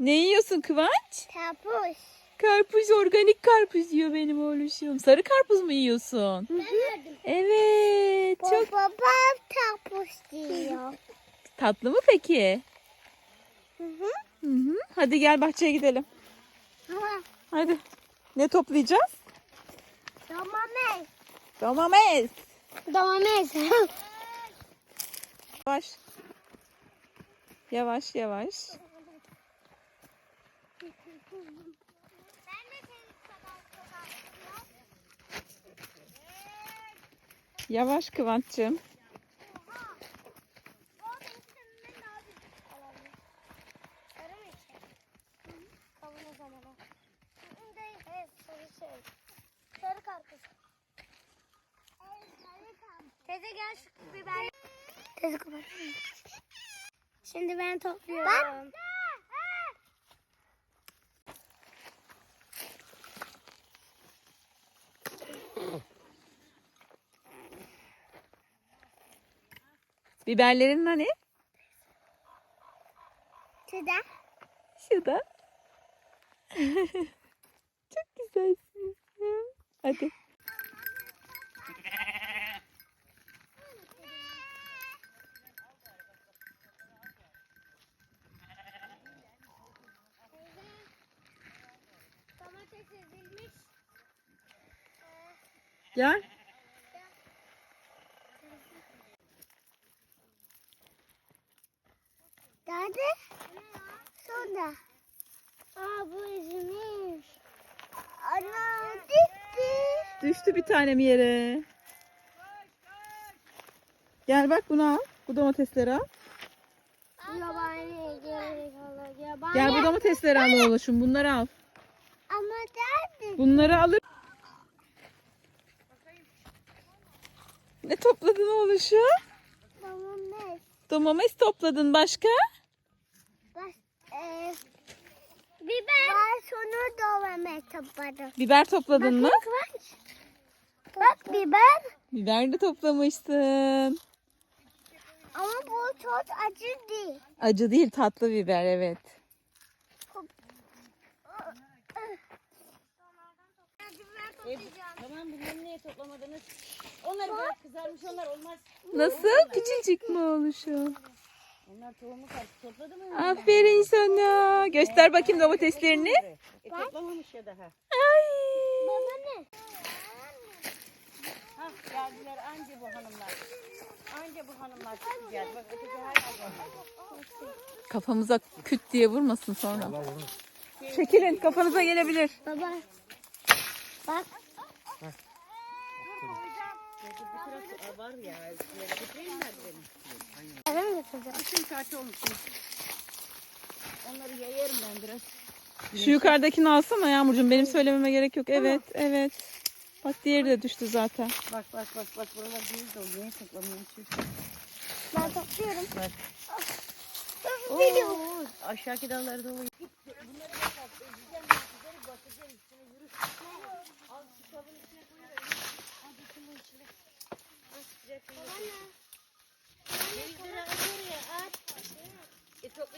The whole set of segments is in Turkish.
Ne yiyorsun Kıvanç? Karpuz. Karpuz, organik karpuz yiyor benim oğluşum. Sarı karpuz mu yiyorsun? Ben verdim. Evet. Çok Baba karpuz diyor. tatlı mı peki? Hı hı. Hı hı. Hadi gel bahçeye gidelim. Ama Hadi. Ne toplayacağız? domates. Domates. Domates. Yavaş. Yavaş yavaş. Yavaş Kıvanç'cığım. Sarı karpuz. Teyze gel şu biber. Teyze kapat. Şimdi ben topluyorum. Biberlerin hani? Teyze. Şurada. Çok güzelsiniz ya. Hadi. Domates ezilmiş. Gel. Nerede? Sonra. Aa bu ezilmiş. Ana gitti. Düştü bir tanem yere. Gel bak bunu al. Bu domatesleri al. Yabani gerizekalı yabani. Gel bu domatesleri al oğluşum. Bunları al. Ama nerede? Bunları alır. Ne topladın oğluşum? Domates. Domates topladın başka? Bak. E, biber. Ben sonra domates topladım. Biber topladın mı? Kıvanç. Bak biber. Biber de toplamışsın. Ama bu çok acı değil. Acı değil tatlı biber evet. Tamam bunları niye toplamadınız? Onlar kızarmış onlar olmaz. Nasıl? Küçücük mü oğluşum? Onlar tohumu kaç topladı mı? Aferin sana. Göster bakayım domateslerini. E toplamamış ya daha. Ay. Baba ne? Hah geldiler anca bu hanımlar. Anca bu hanımlar çıkacak. Bak öteki hala. Kafamıza küt diye vurmasın sonra. Çekilin kafanıza gelebilir. Baba. Bak. Var ya. Yere getireyim mi benim? Eve mi götüreceğim? Bütün saati olmuş. Onları yayarım ben biraz. Şu yukarıdakini alsana Yağmurcuğum. Benim söylememe gerek yok. Evet, evet. Bak diğeri de düştü zaten. Bak bak bak bak buralar büyük dolu. Niye toplamıyorsun? Ben topluyorum. Bak. Biliyorum. Oo, aşağıki dalları dolu. Cevizleri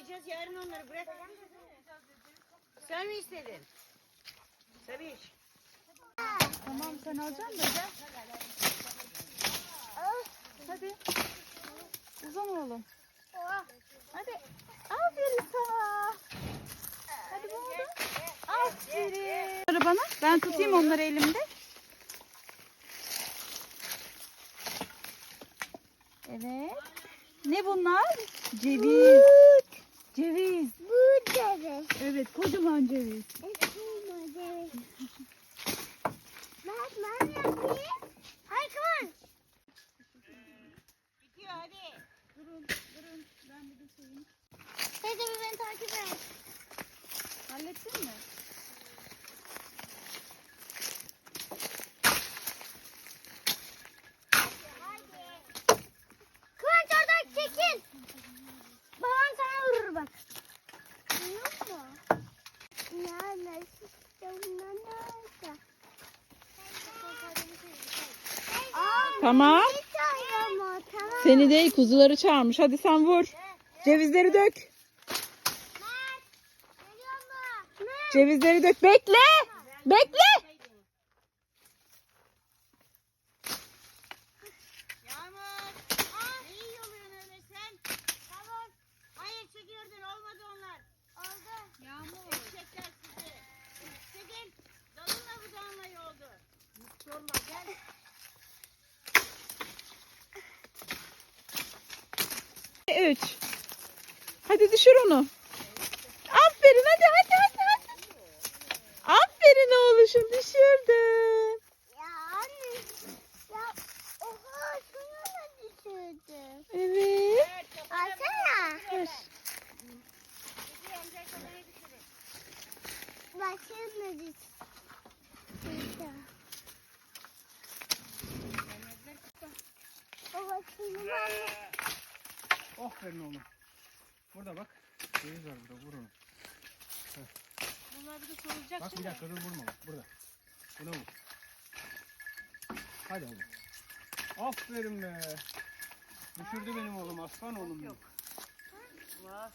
Toplayacağız yarın onları bırak. Sen mi istedin? Sabiş. Tamam sen alacaksın da gel. Hadi. Uzan oğlum. Hadi. Aferin sana. Hadi bana Aferin. Bunları bana. Ben tutayım onları elimde. Evet. Ne bunlar? Ceviz. Bu deve. Evet kocaman ceviz. Esma deve. Bak ben yapayım. Hay Kıvanç. Bitiyor hadi. Durun durun. Ben bir de şeyini Teyze bir beni takip et. hallettin mi? Kıvanç oradan çekil. Babam sana vurur bak. Yok mu? Nasıl nerede? Tamam. Bir tane ama tamam. Seni değil kuzuları çağırmış. Hadi sen vur. Cevizleri dök. Cevizleri dök. Bekle. Bekle. Yağmur. Ne iyi oluyorsun öyle sen? Tamam. ve 3. Hadi düşür onu. Aferin hadi hadi hadi. hadi. Aferin oğluşum düşürdün. Ben Aferin oğlum. Burada bak. Ceviz var burada. Vur onu. Bunlar bir de sorulacak Bak bir dakika dur vurma bak. Burada. Buna vur. Hadi oğlum. Aferin be. Düşürdü benim oğlum. Aslan oğlum. benim. Vah.